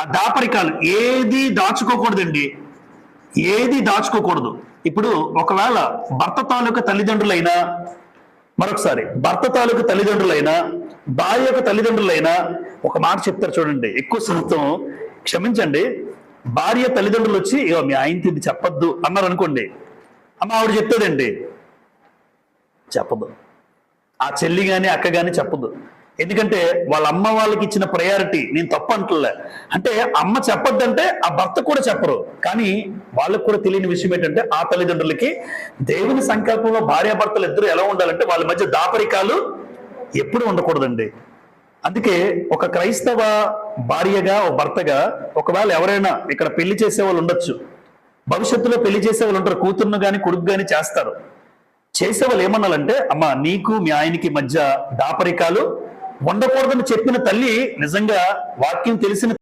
ఆ దాపరికాలు ఏది దాచుకోకూడదండి. ఏది దాచుకోకూడదు. ఇప్పుడు ఒకవేళ భర్త తాలూకా తల్లిదండ్రులైనా మరొకసారి భర్త తాలూకు తల్లిదండ్రులైనా భార్య యొక్క తల్లిదండ్రులైనా ఒక మాట చెప్తారు చూడండి ఎక్కువ శాతం క్షమించండి భార్య తల్లిదండ్రులు వచ్చి ఇగో మీ ఆయనకి ఇది చెప్పద్దు అన్నారు అనుకోండి అమ్మ ఆవిడ చెప్తుందండి. చెప్పదు. ఆ చెల్లి కానీ అక్క కానీ చెప్పదు. ఎందుకంటే వాళ్ళ అమ్మ వాళ్ళకి ఇచ్చిన ప్రయారిటీ నేను తప్ప అంటలే. అంటే అమ్మ చెప్పొద్దంటే ఆ భర్త కూడా చెప్పరు. కానీ వాళ్ళకు కూడా తెలియని విషయం ఏంటంటే ఆ తల్లిదండ్రులకి దేవుని సంకల్పంలో భార్యాభర్తలు ఇద్దరు ఎలా ఉండాలంటే వాళ్ళ మధ్య దాపరికాలు ఎప్పుడు ఉండకూడదండి. అందుకే ఒక క్రైస్తవ భార్యగా ఒక భర్తగా ఒకవేళ ఎవరైనా ఇక్కడ పెళ్ళి చేసే వాళ్ళు ఉండొచ్చు. భవిష్యత్తులో పెళ్ళి చేసే వాళ్ళు ఉంటారు. కూతుర్ను కానీ కొడుకు కానీ చేస్తారు. చేసే వాళ్ళు ఏమన్నాలంటే అమ్మ నీకు మీ ఆయనకి మధ్య దాపరికాలు ఉండకూడదని చెప్పిన తల్లి నిజంగా వాక్యం తెలిసిన